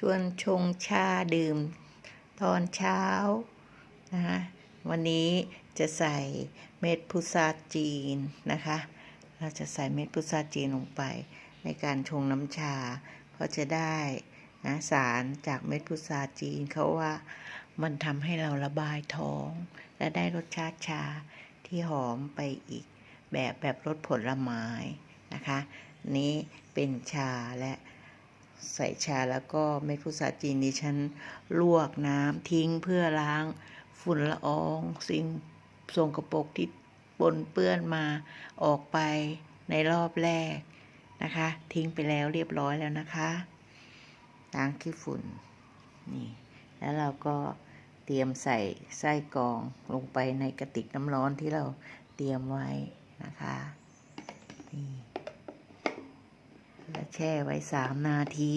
ชวนชงชาดื่ม ตอนเช้านะคะวันนี้จะใส่เม็ดพุทราจีนนะคะ เราจะใส่เม็ดพุทราจีนลงไป ในการชงน้ำชา เพราะจะได้นะสารจากเม็ดพุทราจีนเขาว่ามันทำให้เราระบายท้อง และได้รสชาติชาที่หอมไปอีกแบบแบบรสผลไม้นะคะ นี้เป็นชาและ ใส่ชาแล้วก็เม็ดพุทราจีนดิฉันลวกน้ำทิ้งเพื่อล้างฝุ่นละออง สิ่งทรงกระปกที่ปนเปื้อนมาออกไปในรอบแรกนะคะ ทิ้งไปแล้วเรียบร้อยแล้วนะคะล้างขี้ฝุ่นนี่แล้วเราก็เตรียมใส่ไส้กรองลงไปในกระติกน้ำร้อนที่เราเตรียมไว้นะคะนี่ แช่ไว้สามนาที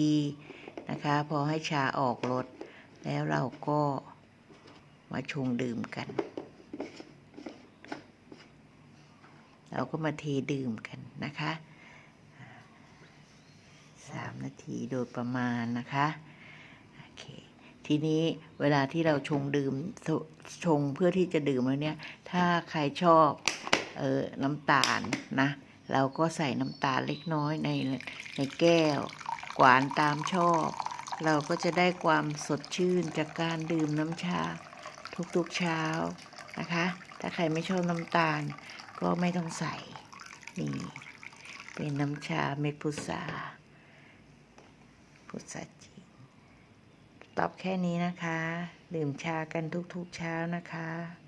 นะคะ พอให้ชาออกรสแล้วเราก็มาชงดื่มกัน เราก็มาเทดื่มกันนะคะสามนาทีโดยประมาณนะคะโอเคทีนี้เวลาที่เราชงดื่มชชงเพื่อที่จะดื่มแล้วเนี่ย ถ้าใครชอบเออน้ำตาลนะ เราก็ใส่น้ำตาลเล็กน้อยในในแก้ว กวานตามชอบ เราก็จะได้ความสดชื่นจากการดื่มน้ำชา ทุกๆเช้านะคะ ถ้าใครไม่ชอบน้ำตาลก็ไม่ต้องใส่ นี่ เป็นน้ำชาเม็ดพุทราพุทราจีนตอบแค่นี้นะคะ ดื่มชากันทุกๆเช้านะคะ